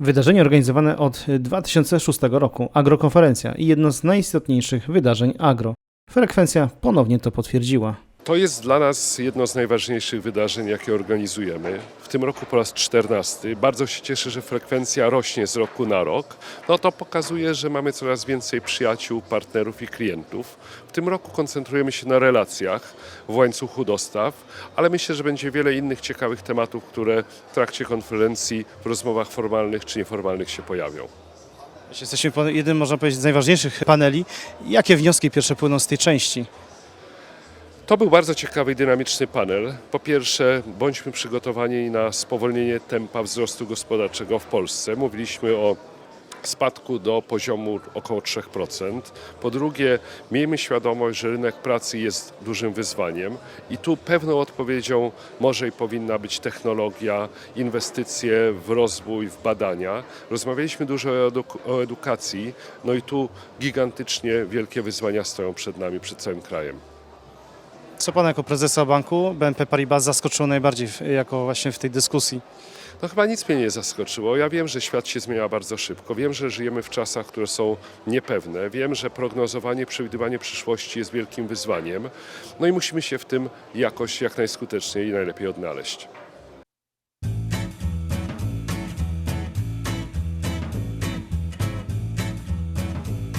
Wydarzenie organizowane od 2006 roku, agrokonferencja i jedno z najistotniejszych wydarzeń agro. Frekwencja ponownie to potwierdziła. To jest dla nas jedno z najważniejszych wydarzeń, jakie organizujemy. W tym roku po raz 14. Bardzo się cieszę, że frekwencja rośnie z roku na rok. No to pokazuje, że mamy coraz więcej przyjaciół, partnerów i klientów. W tym roku koncentrujemy się na relacjach w łańcuchu dostaw, ale myślę, że będzie wiele innych ciekawych tematów, które w trakcie konferencji, w rozmowach formalnych czy nieformalnych się pojawią. Jesteśmy jednym, można powiedzieć, z najważniejszych paneli. Jakie wnioski pierwsze płyną z tej części? To był bardzo ciekawy i dynamiczny panel. Po pierwsze, bądźmy przygotowani na spowolnienie tempa wzrostu gospodarczego w Polsce. Mówiliśmy o spadku do poziomu około 3%. Po drugie, miejmy świadomość, że rynek pracy jest dużym wyzwaniem i tu pewną odpowiedzią może i powinna być technologia, inwestycje w rozwój, w badania. Rozmawialiśmy dużo o, eduk- o edukacji, no i tu gigantycznie wielkie wyzwania stoją przed nami, przed całym krajem. Co Pana jako prezesa banku BNP Paribas zaskoczyło najbardziej w, jako właśnie w tej dyskusji? No chyba nic mnie nie zaskoczyło. Ja wiem, że świat się zmienia bardzo szybko. Wiem, że żyjemy w czasach, które są niepewne. Wiem, że prognozowanie, przewidywanie przyszłości jest wielkim wyzwaniem. No i musimy się w tym jakoś jak najskuteczniej i najlepiej odnaleźć.